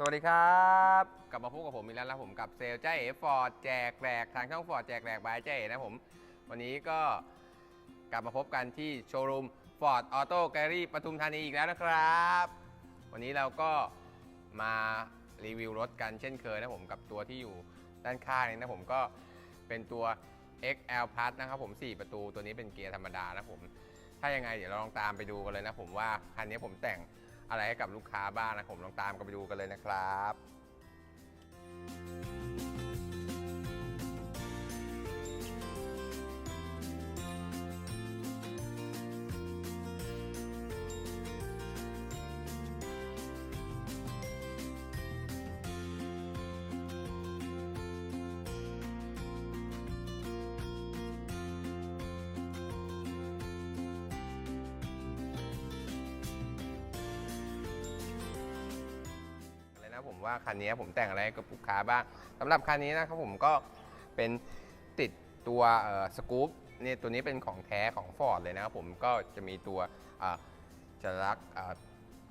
สวัสดีครับ กลับมาพบกับผมอีกแล้วนะผมกับเซลเจ้าเอ๋ฟอร์ดแจกแหลกทางช่องฟอร์ดแจกแหลกบายเจ้าเอ๋นะผม วันนี้ก็กลับมาพบกันที่โชว์รูมฟอร์ดออโต้แกลลี่ปทุมธานีอีกแล้วนะครับ วันนี้เราก็มารีวิวรถกันเช่นเคยนะผมกับตัวที่อยู่ด้านข้างนี้นะผมก็เป็นตัว XL Plus นะครับผม 4 ประตูตัวนี้เป็นเกียร์ธรรมดานะผม ถ้ายังไงเดี๋ยวเราลองตามไปดูกันเลยนะผมว่าคันนี้ผมแต่ง อะไรให้กับลูกค้าบ้างนะผมลองตามกันไปดูกันเลยนะครับ ผมว่าคันนี้ผมแต่งอะไรกับลูกค้าบ้างสำหรับคันนี้นะครับผมก็เป็นติดตัวสกู๊ปนี่ตัวนี้เป็นของแท้ของ Ford เลยนะครับผมก็จะมีตัวจะลัก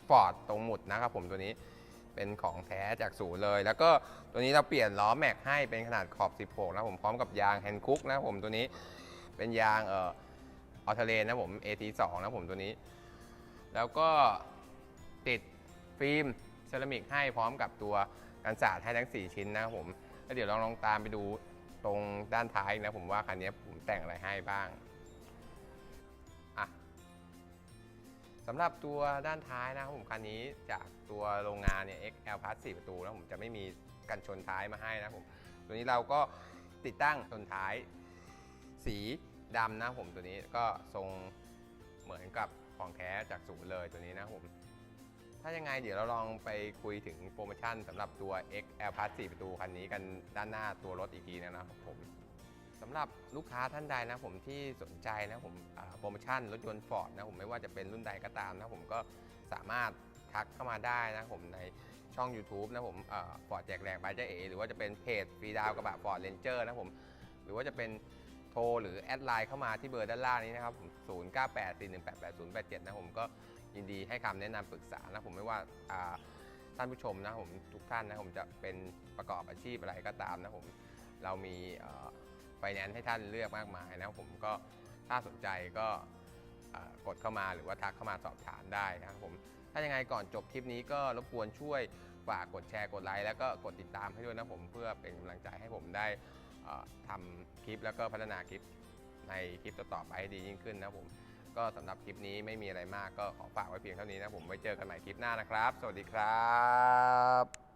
ฟอร์ดตรงหมุดนะครับผมตัวนี้เป็นของแท้จากศูนย์เลย แล้วก็ตัวนี้เราเปลี่ยนล้อแม็กให้เป็นขนาดขอบ 16 นะผมพร้อมกับยางแฮนด์คุกนะผมตัวนี้เป็นยางเอ่อออเทเลนนะผม AT2 นะผมตัวนี้ แล้วก็ติดฟิล์ม เซรามิกให้พร้อมกับตัวกันสาดให้ทั้ง 4 ชิ้นนะครับผมแล้วเดี๋ยวลองลองตามไปดูตรงด้านท้ายนะผมว่าคันนี้ผมแต่งอะไรให้บ้างอะสำหรับตัวด้านท้ายนะครับผมคันนี้จากตัวโรงงานเนี่ย XL Plus 4 ประตูนะผมจะไม่มีกันชนท้ายมาให้นะผมตัวนี้เราก็ติดตั้งชนท้าย สีดำนะผมตัวนี้ก็ทรงเหมือนกับของแท้จากศูนย์เลยตัวนี้นะผม ถ้ายังไงเดี๋ยวเราลองไปคุยถึงโปรโมชั่นสำหรับตัว XL Plus 4 ประตูคันนี้กันด้านหน้าตัวรถอีกทีนะครับผมสำหรับลูกค้าท่านใดนะผมที่สนใจนะผมโปรโมชั่นรถยนต์ Ford นะผมไม่ว่าจะเป็นรุ่นใดก็ตามนะผมก็สามารถทักเข้ามาได้นะผมในช่อง YouTube นะผมฟอร์ดแจกแหลกบายเจเอหรือว่าจะเป็นเพจฟรีดาวกระบะฟอร์ดเรนเจอร์นะผมหรือว่าจะเป็นโทรหรือแอดไลน์เข้ามาที่เบอร์ด้านล่างนี้นะครับผม 0984188087 นะผมก็ ยินดีให้คำแนะนำปรึกษานะผมไม่ว่าท่านผู้ชมนะผมทุกท่านนะผมจะเป็นประกอบอาชีพอะไรก็ตามนะผมเรามีไฟแนนซ์ให้ท่านเลือกมากมายนะผมก็ถ้าสนใจก็กดเข้ามาหรือว่าทักเข้ามาสอบถามได้นะครับผมถ้ายังไงก่อนจบคลิปนี้ก็รบกวนช่วยฝากกดแชร์กดไลค์แล้วก็กดติดตามให้ด้วยนะผมเพื่อเป็นกำลังใจให้ผมได้ทำคลิปแล้วก็พัฒนาคลิปในคลิปต่อๆไปให้ดียิ่งขึ้นนะผม ก็สำหรับคลิปนี้ไม่มีอะไรมากก็ขอฝากไว้เพียงเท่านี้นะผมไว้เจอกันใหม่คลิปหน้านะครับ สวัสดีครับ